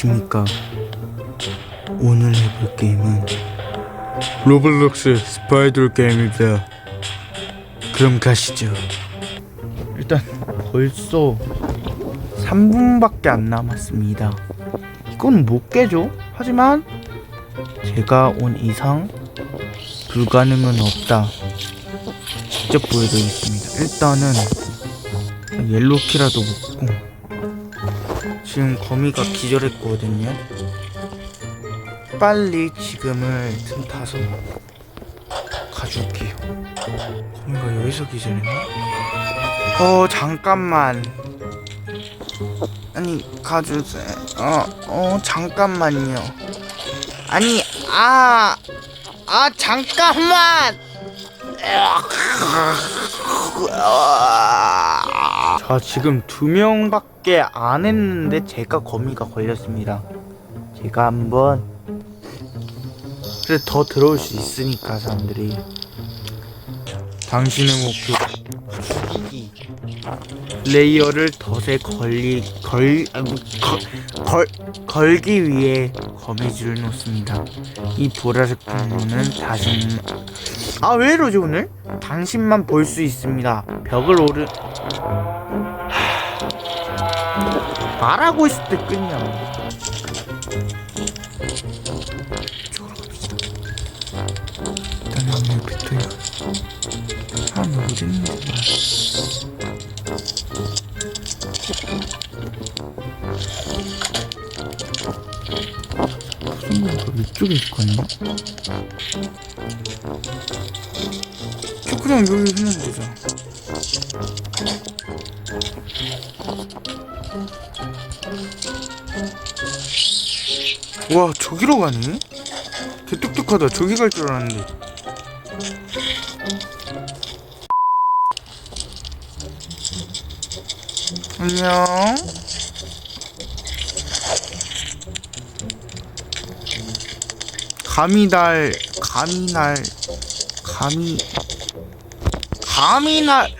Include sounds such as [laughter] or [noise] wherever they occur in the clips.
안녕하십니까 오늘 해볼 게임은 로블록스 스파이더 게임입니다. 그럼 가시죠. 일단 벌써 3분밖에 안 남았습니다. 이건 못 깨죠? 하지만 제가 온 이상 불가능은 없다. 직접 보여드리겠습니다. 일단은 옐로키라도 먹고 지금 거미가 기절했거든요. 빨리 지금을 틈 타서 가줄게요. 거미가 여기서 기절했나? 어 잠깐만. 아니 가주세요. 어, 어 잠깐만요. 아니 아, 아 잠깐만. 자 지금 두 명밖에 안 했는데 제가 거미가 걸렸습니다. 제가 한번 그래 더 들어올 수 있으니까 사람들이 당신의 목표 죽이기 레이어를 덫에 걸리 걸, 아, 걸, 걸 걸기 위해 거미줄을 놓습니다. 이 보라색 분노는 다시 아왜 이러지 오늘? 당신만 볼 수 있습니다. 벽을 오르 말하고 있을 때 끊냐? 일단은 오늘 배터리가 사람 어디 있는지 몰 이쪽에 있거든요. 저 그냥 여기 해놓으면 되잖아. 와 저기로 가네? 개 똑똑하다 저기 갈 줄 알았는데 안녕 감이 날 감이 날 감이 감이 날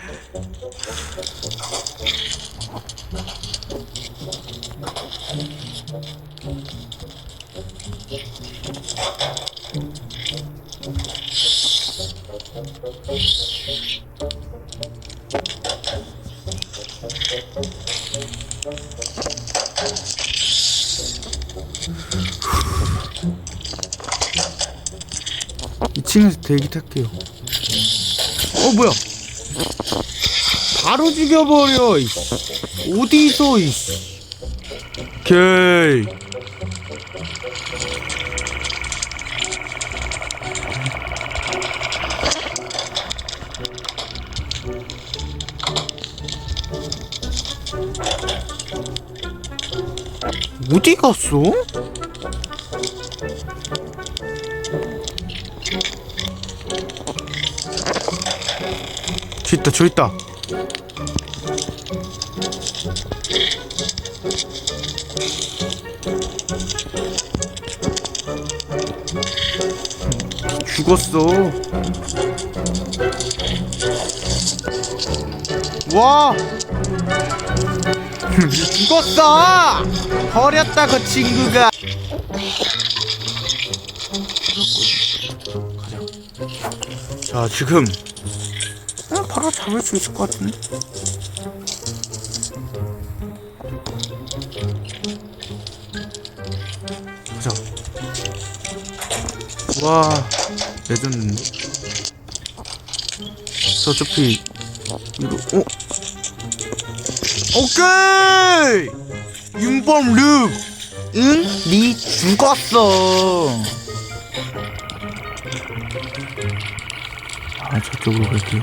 이층에서 대기 탈게요. 어 뭐야? 바로 죽여버려. 이씨. 어디서 이씨. 오케이. 어디 갔어? 저 있다 저 있다. 죽었어. 와! [laughs] 죽었어! 버렸다 그 친구가. 자 지금 바로 잡을 수 있을 것 같은데? 가자. 와, 레전드인데? 저 어차피, 이거, 어? 오케이! 윤범 룩! 응? 니 죽었어! 아, 저쪽으로 갈게요.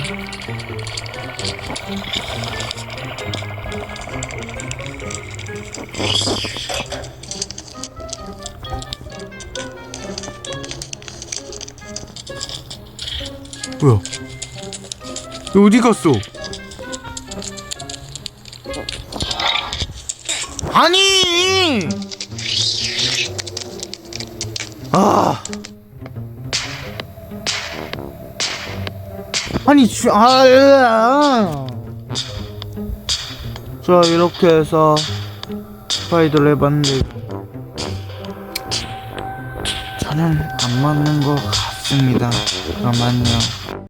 뭐야? 너 어디 갔어? 아니! 아. 아니 주, 아, 으아. 자 이렇게 해서 스파이더를 해봤는데 저는 안 맞는 것 같습니다 그만요